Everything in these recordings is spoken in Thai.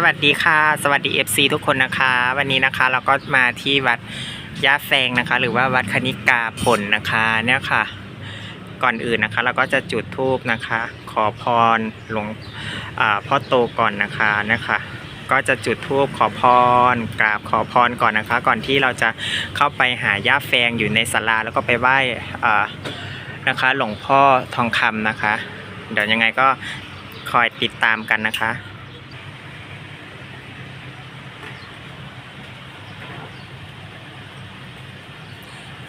สวัสดีค่ะ สวัสดี FC ทุกคนนะคะ วันนี้นะคะเราก็มาที่วัดย่าแฟงนะคะ หรือว่าวัดคณิกาผลนะคะเนี่ยค่ะ ก่อนอื่นนะคะ เราก็จะจุดธูปนะคะ ขอพรหลวงพ่อโตก่อนนะคะนะคะก็จะจุดธูปขอพรกราบขอพรก่อนนะคะ ก่อนที่เราจะเข้าไปหาย่าแฟงอยู่ในศาลาแล้วก็ไปไหว้นะคะ หลวงพ่อทองคำนะคะ เดี๋ยวยังไงก็คอยติดตามกันนะคะ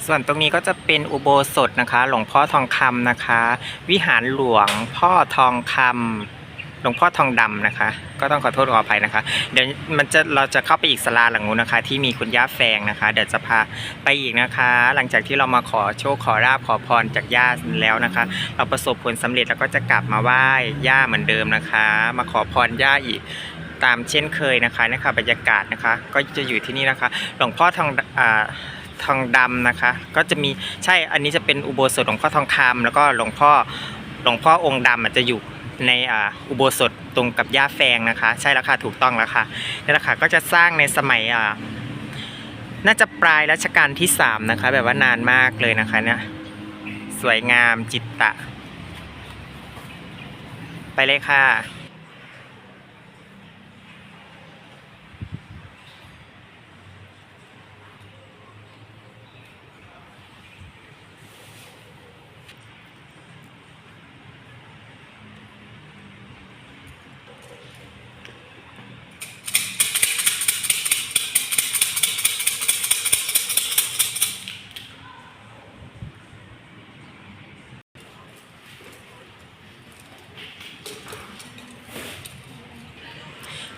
ส่วนตรงนี้ก็จะเป็นอุโบสถนะคะ หลวงพ่อทองคำนะคะ วิหารหลวงพ่อทองคำหลวงพ่อทองดำนะคะ ก็ต้องขอโทษขออภัยนะคะ เดี๋ยวมันจะเราจะเข้าไปอีกศาลาหลังนู้นนะคะ ที่มีคุณย่าแฟงนะคะ เดี๋ยวจะพาไปอีกนะคะ หลังจากที่เรามาขอโชคขอราบขอพรจากย่าแล้วนะคะ เราประสบผลสำเร็จแล้วก็จะกลับมาไหว้ย่าเหมือนเดิมนะคะ มาขอพรย่าอีกตามเช่นเคยนะคะนะคะบรรยากาศนะคะ ก็จะอยู่ที่นี่นะคะ หลวงพ่อทองอ่า ทองดำนะคะ ก็จะมีใช่อันนี้จะเป็นอุโบสถหลวงพ่อทองคำแล้วก็หลวงพ่อหลวงพ่อองค์ดำอาจจะอยู่ในอุโบสถตรงกับย่าแฟงนะคะ ใช่แล้วค่ะถูกต้องแล้วค่ะนี่แหละค่ะก็จะสร้างในสมัยน่าจะปลายรัชกาลที่สามนะคะ แบบว่านานมากเลยนะคะเนี่ยสวยงามจิตตะ ไปเลยค่ะ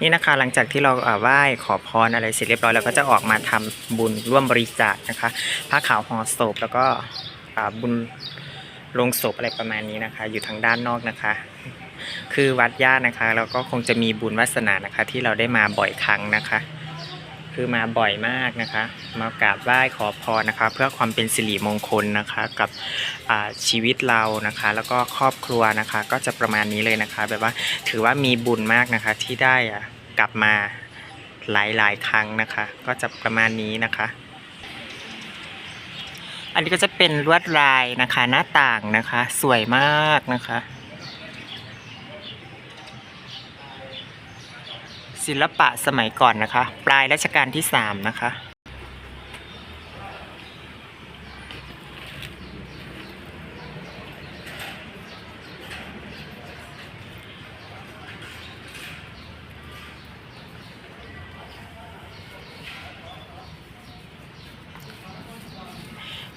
นี่นะคะหลังจากที่เราไหว้ขอพรอะไรเสร็จเรียบร้อยเราก็จะออกมาทำบุญร่วมบริจาคนะคะผ้าขาวห่อศพแล้วก็บุญลงศพอะไรประมาณนี้นะคะ อยู่ทางด้านนอกนะคะ คือวัดย่านะคะแล้วก็คงจะมีบุญวาสนานะคะ ที่เราได้มาบ่อยครั้งนะคะ คือมาบ่อยมากนะคะ มากราบไหว้ขอพรนะคะ เพื่อความเป็นสิริมงคลนะคะกับชีวิตเรานะคะ แล้วก็ครอบครัวนะคะ ก็จะประมาณนี้เลยนะคะ แบบว่าถือว่ามีบุญมากนะคะที่ได้อะกลับมาหลายๆ ครั้งนะคะ ก็จะประมาณนี้นะคะ อันนี้ก็จะเป็นลวดลายนะคะ หน้าต่างนะคะ สวยมากนะคะ ศิลปะสมัยก่อนนะคะ ปลายรัชกาลที่สามนะคะ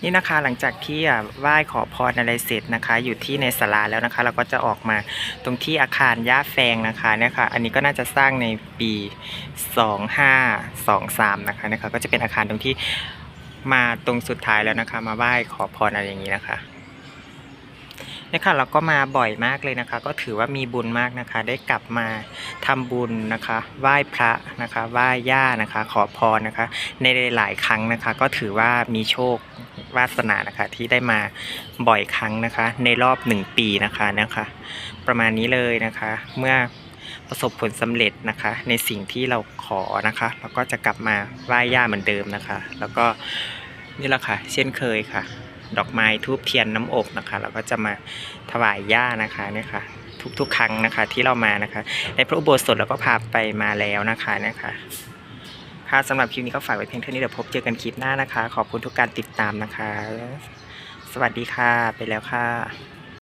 นี่นะคะหลังจากที่ไหว้ขอพรอะไรเสร็จนะคะ อยู่ที่ในศาลาแล้วนะคะ เราก็จะออกมาตรงที่อาคารย่าแฟงนะคะเนี่ยค่ะอันนี้ก็น่าจะสร้างในปี 2523 นะคะนะคะ ก็จะเป็นอาคารตรงที่มาตรงสุดท้ายแล้วนะคะ มาไหว้ขอพรอะไรอย่างนี้นะคะ เนี่ยค่ะเราก็มาบ่อยมากเลยนะคะ ก็ถือว่ามีบุญมากนะคะ ได้กลับมาทำบุญนะคะ ไหว้พระนะคะ ไหว้ย่านะคะ ขอพรนะคะ ในหลายครั้งนะคะ ก็ถือว่ามีโชควาสนานะคะที่ได้มาบ่อยครั้งนะคะ ในรอบหนึ่งปีนะคะนะคะ ประมาณนี้เลยนะคะ เมื่อประสบผลสำเร็จนะคะ ในสิ่งที่เราขอนะคะเราก็จะกลับมาไหว้ย่าเหมือนเดิมนะคะ แล้วก็นี่แหละค่ะ เช่นเคยค่ะ ดอกไม้ทูบเทียนน้ำอบนะคะ เราก็จะมาถวายย่านะคะเนี่ยค่ะทุกๆ ครั้งนะคะที่เรามานะคะ ในพระอุโบสถเราก็พาไปมาแล้วนะคะเนี่ยค่ะค่ะสำหรับคลิปนี้ก็ฝากไว้เพียงเท่านี้เดี๋ยวพบเจอกันคลิปหน้านะคะ ขอบคุณทุกการติดตามนะคะ สวัสดีค่ะไปแล้วค่ะ